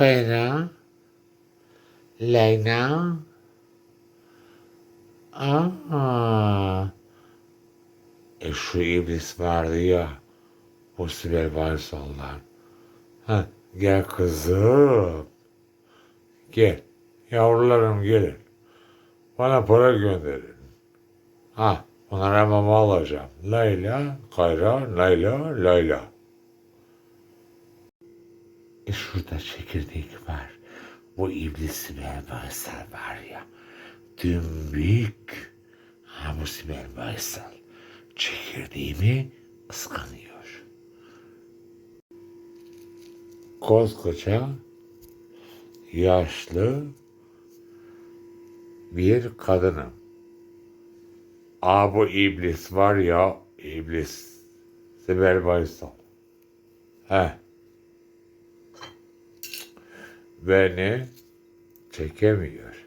Kayra. Leyla. Aa. E şu iblis vardı ya. O Sibel Baysal'dan. Ha, gel kızım. Gel. Yavrularım gelin. Bana para gönderin. Ha, onlara mama alacağım. Layla, Kayra, Layla, Layla. E şurada çekirdek var. Bu iblis Baysal var ya. Dümbük. Ha bu Sibel Baysal. Çekirdeğimi ıskanıyor. Koskoca yaşlı bir kadınım. Aa bu iblis var ya iblis. Sibel Baysal. He. Beni çekemiyor.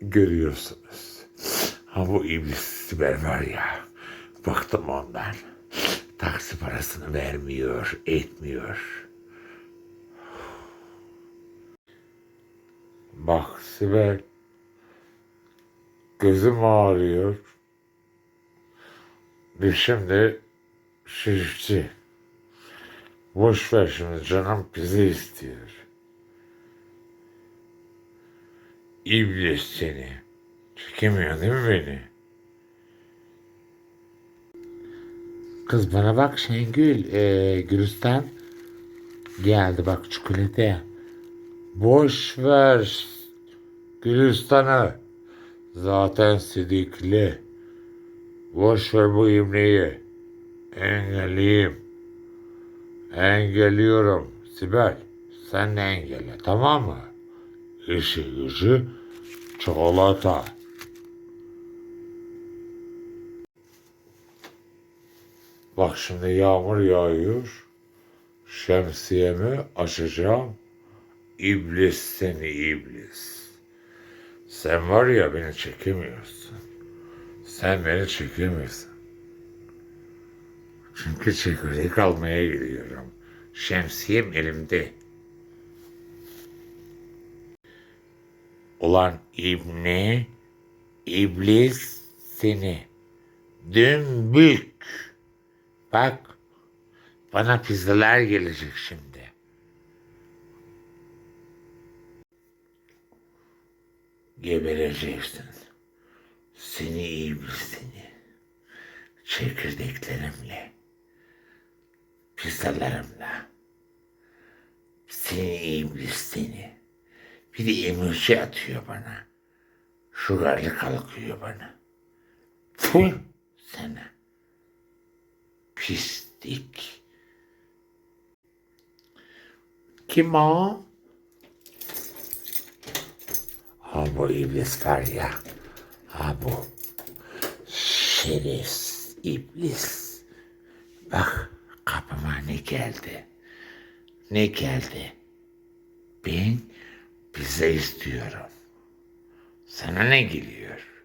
Görüyorsunuz. Ha bu iblis Sibel var ya. Bıktım ondan. Taksi parasını vermiyor, etmiyor. Bak Sibel. Gözüm ağrıyor. Dişim de şişti. Boş ver şimdi canım pizza istiyor. İblis seni. Çekemiyor değil mi beni? Kız bana bak Şengül. Ee, Gülistan geldi bak çikolata. Boş ver Gülistan'ı. Zaten sidikli. Boş ver bu imleyi. Engelliyim. Engelliyorum. Sibel sen de engelle tamam mı? İşi gücü çikolata. Bak şimdi yağmur yağıyor. Şemsiyemi açacağım. İblis seni iblis. Sen var ya beni çekemiyorsun. Sen beni çekemiyorsun. Çünkü çekirdek almaya gidiyorum. Şemsiyem elimde. Ulan ibne, iblis seni. Dümbük. Bak, bana pizzalar gelecek şimdi. Gebereceksin. Seni iblis seni. Çekirdeklerimle, pizzalarımla. Seni iblis seni. Bir de emoji atıyor bana. Şugarlı kalkıyor bana. Fuh sana. Pislik. Kim o? Ha bu iblis var ya. Ha bu. Şerefsiz iblis. Bak kapıma ne geldi. Ne geldi? Ben pizza istiyorum. Sana ne geliyor?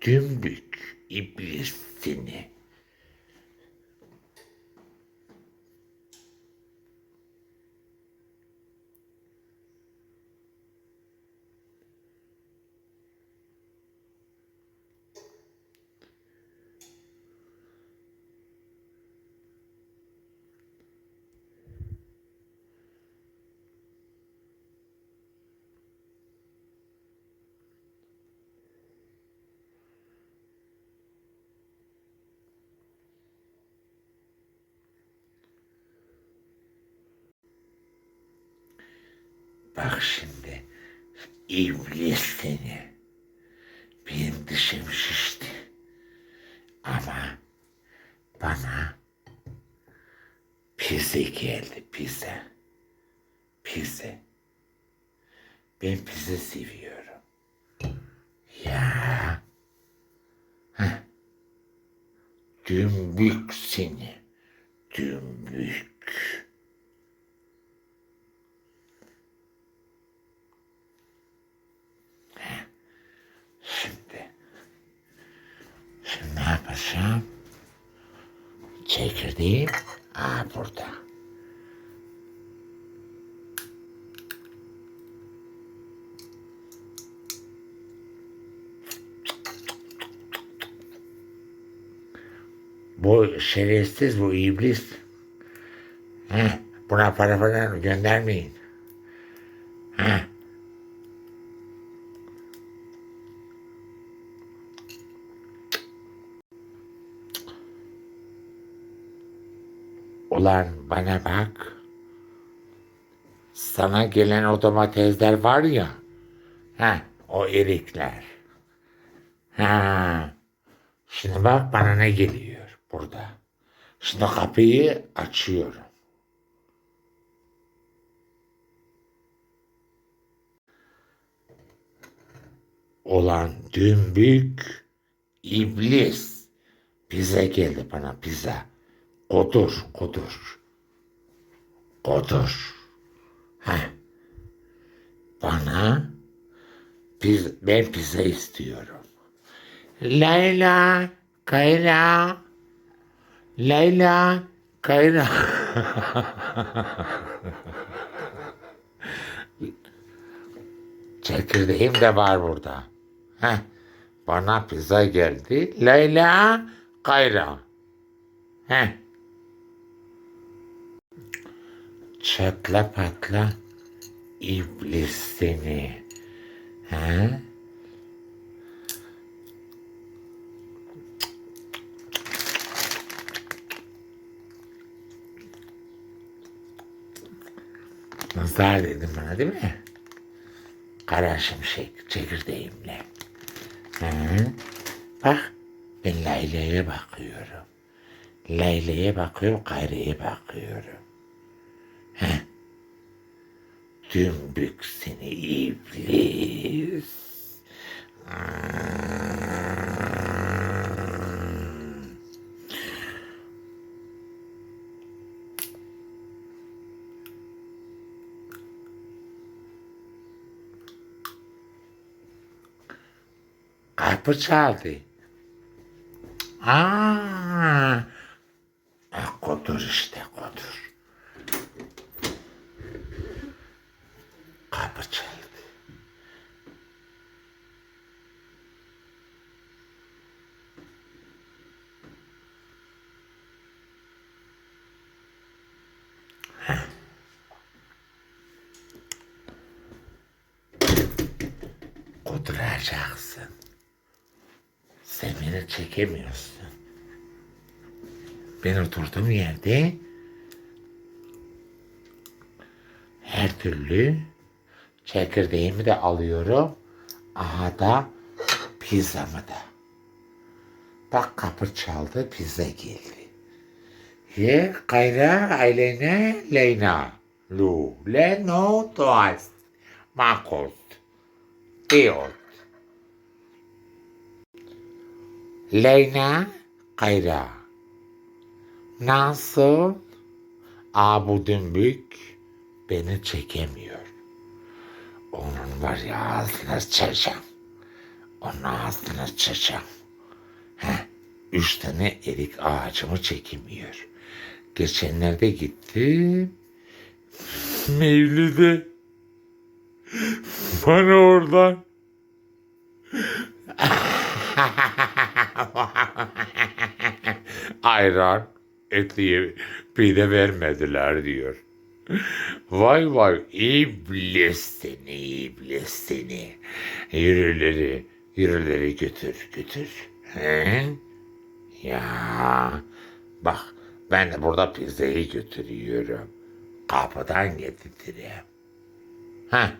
Dümbük iblis seni. Bak şimdi iblis seni. Benim dişim şişti. Ama bana pizza geldi pizza. Pizza. Ben pizza seviyorum. Ya. Heh. Dümbük seni. Dümbük. Heh. yapacağım? Çekirdeğim. Aa burada. Bu şerefsiz, bu iblis. Heh, buna para falan göndermeyin. Heh. Ulan bana bak. Sana gelen o domatesler var ya. Ha, o erikler. Ha. Şimdi bak bana ne geliyor burada. Şimdi kapıyı açıyorum. Olan dümbük iblis. Pizza geldi bana pizza. Kodur, kodur. Kodur. Heh. Bana piz, ben pizza istiyorum. Layla, Kayra. Layla, Kayra. Çekirdeğim de var burada. Heh. Bana pizza geldi. Layla, Kayra. Heh. Çatla patla iblis seni. Ha? Nazar dedim bana değil mi? Kara şimşek çekirdeğimle. Hı? Bak ben Layla'ya bakıyorum. Layla'ya bakıyorum, Kayra'ya bakıyorum. Heh. Dümbük seni iblis. Kapı çaldı. Aa, e, kodur işte kodur. Kapı çaldı. Heh. Kuduracaksın. Sen beni çekemiyorsun. Ben oturduğum yerde her türlü çekirdeğimi de alıyorum. Aha da pizzamı da. Bak kapı çaldı pizza geldi. Ye kayra ailene leyna. Lu leno toast. Makos. Eot. Leyna Kayra. Nasıl? Aa bu dümbük beni çekemiyor. Onun var ya ağzına sıçacağım. Onun ağzına sıçacağım. Heh, üç tane erik ağacımı çekemiyor. Geçenlerde gittim. Mevlüt'e. Bana oradan ayran, etliye pide vermediler diyor. Vay vay iblis seni iblis seni. Yürüleri, yürüleri götür götür. He? Ya bak ben de burada pizzayı götürüyorum. Kapıdan getireyim. Ha